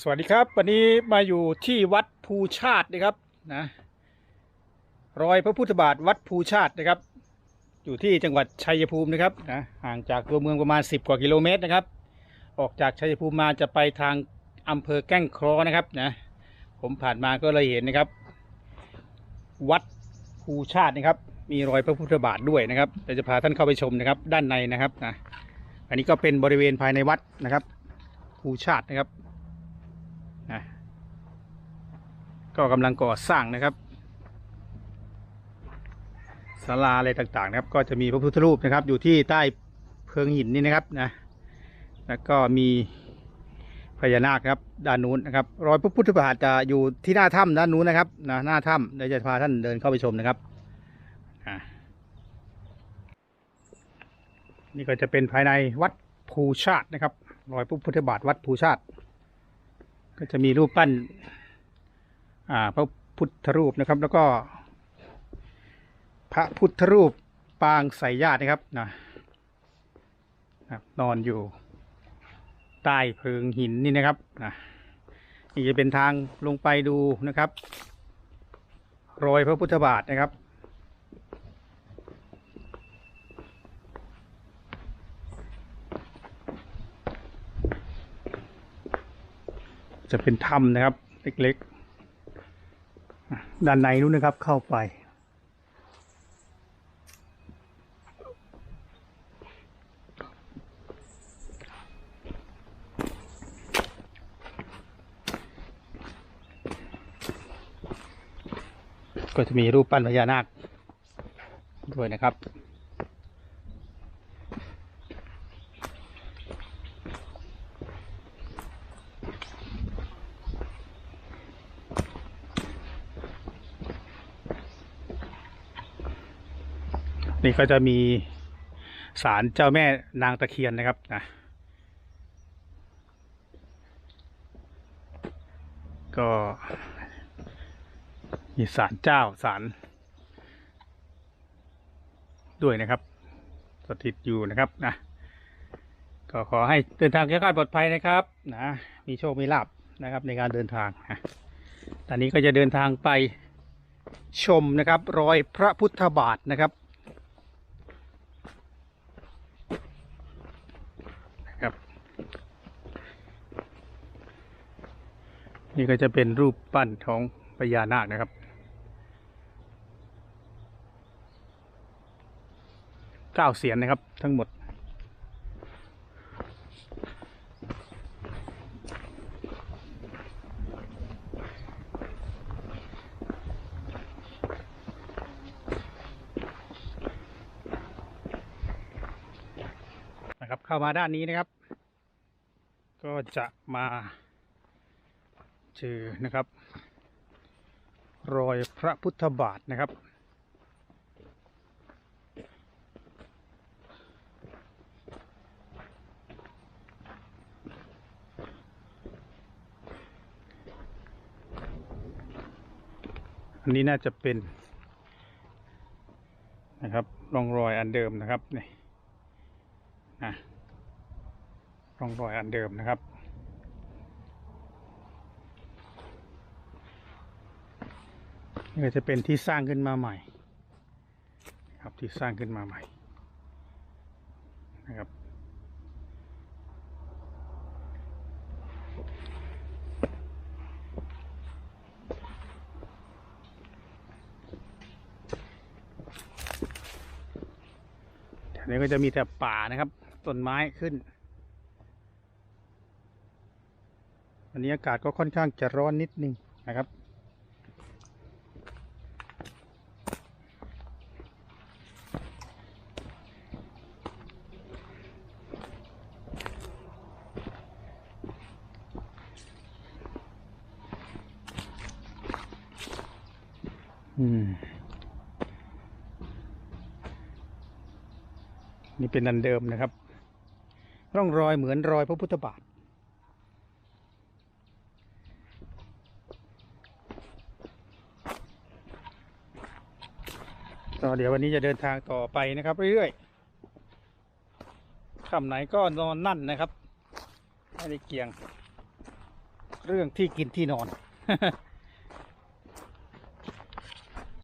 สวัสดีครับวันนี้มาอยู่ที่วัดภูชาตินะครับนะรอยพระพุทธบาทวัดภูชาตินะครับ อยู่ที่จังหวัดชัยภูมินะครับนะห่างจากตัวเมืองประมาณ 10 กว่ากิโลเมตรนะครับ ออกจากชัยภูมิมาจะไปทางอำเภอแก้งคราะห์นะครับนะผมผ่านมาก็เลยเห็นนะครับ วัดภูชาตินะครับ มีรอยพระพุทธบาทด้วยนะครับเดี๋ยวจะพาท่านเข้าไปชมนะครับ ด้านในนะครับนะอันนี้ก็เป็นบริเวณภายในวัดนะครับภูชาตินะครับ นะก็กำลังก่อสร้างนะครับศาลาอะไรต่างๆนะครับ ก็จะมีพระพุทธรูปนะครับ อยู่ที่ใต้เพิงหินนี่นะครับนะแล้วก็มีพญานาคครับด้านนู้นนะครับ รอยพระพุทธบาทจะอยู่ที่หน้าถ้ำด้านนู้นนะครับนะหน้าถ้ำเดี๋ยวจะพาท่านเดินเข้าไปชมนะครับนี่ก็จะเป็นภายในวัดภูชาตินะครับ รอยพระพุทธบาทวัดภูชาติ ก็จะมีรูปปั้นพระพุทธรูปนะครับ แล้วก็ พระพุทธรูปปางใสญาตินะครับนะครับนอนอยู่ใต้เพิงหินนี่นะครับนะนี่จะเป็นทางลงไปดูนะครับ รอยพระพุทธบาทนะครับ จะเป็นถ้ำนะครับ เล็กๆ ด้านในนู้นนะครับเข้าไป ก็จะมีรูปปั้นพญานาคด้วยนะครับ นี่ก็จะมีศาลเจ้าแม่นางตะเคียนนะครับนะก็มีศาลเจ้าศาลด้วยนะครับ สถิตอยู่นะครับนะก็ขอให้เดินทางแคล้วคลาดปลอดภัยนะครับนะมีโชคมีลาบนะครับในการเดินทางนะตอนนี้ก็จะเดินทางไปชมนะครับ รอยพระพุทธบาทนะครับ นะ ครับ นี่ก็จะเป็นรูปปั้นของพญานาคนะครับเก้าเสียนนะครับ ทั้งหมด นะครับ เข้ามาด้านนี้นะครับ ก็จะมาเจอนะครับ รอยพระพุทธบาทนะครับ อันนี้น่าจะเป็นนะครับร่องรอยอันเดิมนะครับนี่ นะร่องรอยอันเดิมนะครับ นี่ก็จะเป็นที่สร้างขึ้นมาใหม่ ครับที่สร้างขึ้นมาใหม่นะครับแถวนี้ก็จะมีแต่ป่านะครับ ต้นไม้ขึ้น วันนี้อากาศก็ค่อนข้างจะร้อนนิดนึงนะครับ อืมนี่เป็นอันเดิมนะครับ ร่องรอยเหมือนรอยพระพุทธบาท ก็เดี๋ยววันนี้จะเดินทางต่อไปนะครับเรื่อยๆค่ำไหนก็นอนนั่นนะครับ ไม่ได้เกี่ยง เรื่องที่กินที่นอน